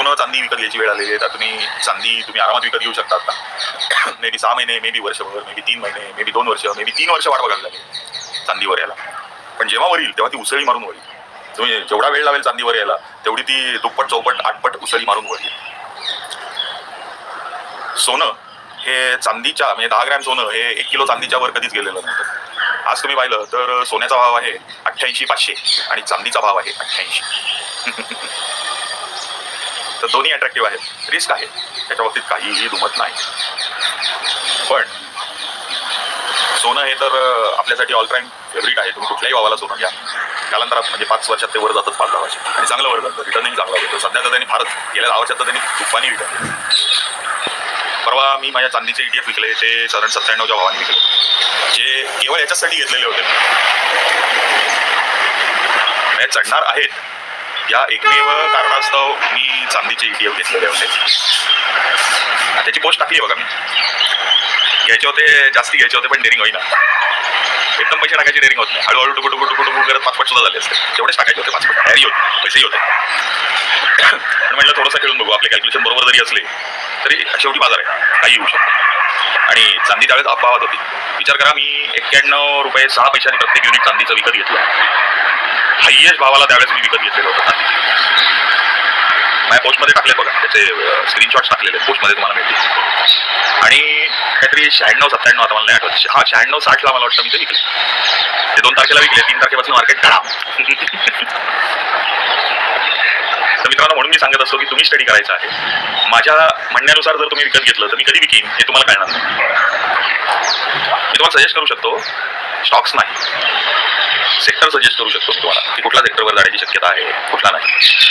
सोनं चांदी विकत घ्यायची वेळ आलेली आहे तर तुम्ही चांदी तुम्ही आरामात विकत घेऊ शकता आता. मे बी सहा महिने मे बी वर्षभर मे बी तीन महिने मे बी दोन वर्ष मे बी तीन वर्ष वाट बघायला लागेल चांदीवर यायला. पण जेव्हा वरील तेव्हा ती उसळी मारून वर तुम्ही जेवढा वेळ लावेल चांदीवर यायला तेवढी ती दुप्पट चौपट आठपट उसळी मारून वर सोनं हे चांदीच्या म्हणजे दहा ग्रॅम सोनं हे एक किलो चांदीच्या वर कधीच गेलेलं नव्हतं. आज तुम्ही पाहिलं तर सोन्याचा भाव आहे अठ्ठ्याऐंशी पाचशे आणि चांदीचा भाव आहे अठ्ठ्याऐंशी. तर दोन्ही अट्रॅक्टिव्ह आहेत. रिस्क आहे. त्याच्या बाबतीत काहीही दुमत नाही. पण सोनं हे तर आपल्यासाठी ऑल टाईम फेवरेट आहे. तुम्ही कुठल्याही भावाला सोनं घ्या. कालांतरात म्हणजे पाच वर्षात ते वर जातात पाच दहा वर्ष. आणि चांगलं वर जातं. रिटर्निंग चांगला होतो सध्या तर त्यांनी फारच गेल्या दहा वर्षात तर त्यांनी तुफानी रिटर्न परवा मी माझ्या चांदीचे ETF विकले. ते साधारण सत्त्याण्णवच्या भावाने विकले. जे केवळ याच्यासाठी घेतलेले होते. चढणार आहेत. या एकमेव कारणास्तव मी चांदीचे ETF घेतलेले होते. त्याची पोस्ट टाकली आहे बघा मी. घ्यायचे होते जास्ती घ्यायचे होते पण डेअरिंग होईना. एकदम पैसे टाकायची डेअरिंग होत नाही. हळूहळू टुकू टुकू टुकू टुकू करत पाचपट सुद्धा झाले असते. तेवढेच टाकायचे होते पाचपट तयारी होती. पैसेही होते. पण म्हटलं थोडंसं खेळून बघू. आपले कॅल्क्युलेशन बरोबर जरी असले तरी शेवटी बाजार आहे. काही येऊ शकतो आणि चांदी त्यावेळेस अपवाद होती. विचार करा मी एक्क्याण्णव रुपये सहा पैशांनी प्रत्येक युनिट चांदीचं विकत घेतलं. हायेस्ट भावाला त्यावेळेस मी विकत घेतलेलं होतं. माझ्या पोस्टमध्ये टाकले बघा. त्याचे स्क्रीनशॉट्स टाकलेले पोस्टमध्ये तुम्हाला मिळतील. आणि काहीतरी शहाण्णव सत्त्याण्णव आता मला नाही आठवत. हा शहाण्णव साठला मला वाटतं मी ते विकले. ते दोन तारखेला विकले तीन तारखेपासून मार्केट काढा तर मित्रांनो म्हणून मी सांगत असतो की तुम्ही स्टडी करायचा आहे. माझ्या म्हणण्यानुसार जर तुम्ही विकत घेतलं तर मी कधी विकीन? हे तुम्हाला कळणार नाही. मी तुम्हाला सजेस्ट करू शकतो स्टॉक्स नाही. सेक्टर सजेस्ट करू शकतो मी तुम्हाला. की कुठल्या सेक्टरवर जाण्याची शक्यता आहे कुठला नाही.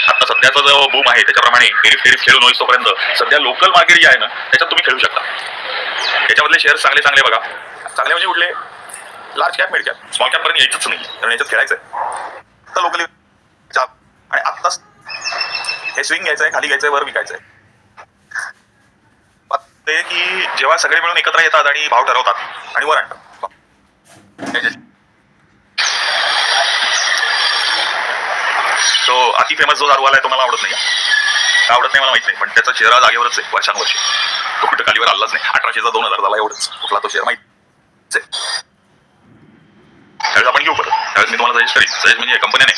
आता सध्याचा जो बूम आहे त्याच्याप्रमाणे फेरीफ फेरीफ खेळून होईस तोपर्यंत. सध्या लोकल मार्केट जे आहे ना त्याच्यात तुम्ही खेळू शकता. त्याच्यामधले शेअर्स चांगले चांगले बघा. चांगले म्हणजे कुठले? Large cap mid cap small cap पर्यंत यायचंच नाही. कारण याच्यात खेळायचं आहे तर लोकली आणि आत्ताच हे स्विंग घ्यायचं आहे खाली घ्यायचं आहे वर विकायचं आहे ते की जेव्हा सगळे मिळून एकत्र येतात आणि भाव ठरवतात आणि वर आणतात. तो अति फेमस जो दारू आहे तो मला आवडत नाही. का आवडत नाही मला माहीत नाही पण त्याचा चेहरा जागेवरच आहे वर्षानुवर्षे तो कुठं खालीवर आलाच नाही. अठराशेचा दोन हजार झाला एवढंच. कुठला तो शेअर माहीत त्यावेळेस आपण घेऊ परत. त्यावेळेस मी तुम्हाला सजेस्ट करीन. सजेस्ट म्हणजे कंपनीने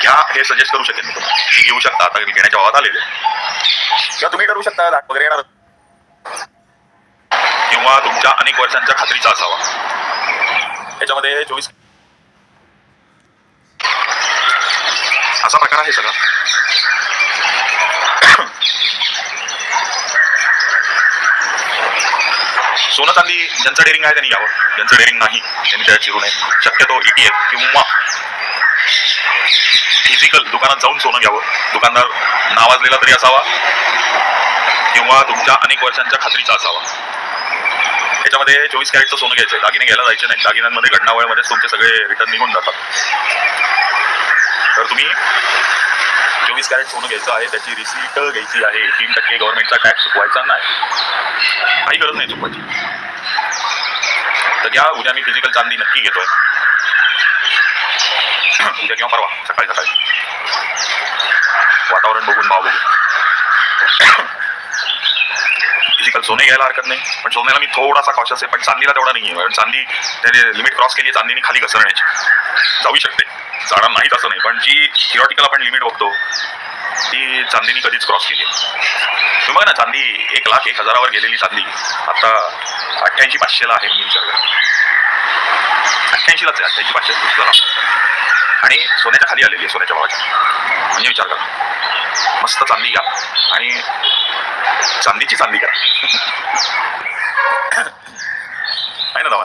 घ्या हे सजेस्ट करू शकेन मी तुम्हाला. की घेऊ शकता. आता घेण्याच्या भावात आलेले किंवा तुम्ही करू शकता. लाट वगैरे येणार किंवा तुमच्या अनेक वर्षांच्या खात्रीचा असावा. याच्यामध्ये चोवीस असा प्रकार आहे सगळा. सोनं चांदी ज्यांचं डेअरिंग आहे त्यांनी घ्यावं. ज्यांचं डेअरिंग नाही त्यांनी त्यात शिरू नये. शक्यतो ईटीएफ किंवा फिजिकल दुकानात जाऊन सोनं घ्यावं. दुकानदार नावाजलेला तरी असावा किंवा तुमच्या अनेक वर्षांच्या खात्रीचा असावा. याच्यामध्ये चोवीस कॅरेटचं सोनं घ्यायचं दागिने घ्यायला जायचे नाही. दागिन्यांमध्ये घडणावळमध्येच तुमचे सगळे रिटर्न निघून जातात. तर तुम्ही चोवीस कॅरेट सोनं घ्यायचं आहे त्याची रिसीट घ्यायची आहे. तीन टक्के गव्हर्नमेंटचा टॅक्स चुकवायचा नाही. काही गरज नाही चुकवायची. तर घ्या उद्या मी फिजिकल चांदी नक्की घेतोय. उद्या किंवा परवा सकाळी सकाळी. वातावरण बघून भाव बघून. फिजिकल सोने घ्यायला हरकत नाही। पण सोन्याला मी थोडासा कॉशस आहे पण चांदीला तेवढा नाही आहे कारण चांदी त्याने लिमिट क्रॉस केली आहे चांदीने खाली घसरण्याची जाऊ शकते जाणार नाहीच असं नाही पण जी थिरॉटिकल आपण लिमिट बघतो ती चांदीने कधीच क्रॉस केली तुम्ही बघा ना चांदी एक लाख एक हजारावर गेलेली चांदी. आता अठ्ठ्याऐंशी पाचशेला आहे मी विचार अठ्ठ्याऐंशीलाच आहे अठ्ठ्याऐंशी पाचशे आणि सोन्याच्या खाली आलेली आहे सोन्याच्या भावाच्या म्हणजे विचार मस्त चांदी घ्या आणि चांदीची चांदी घ्या आहे ना दावा?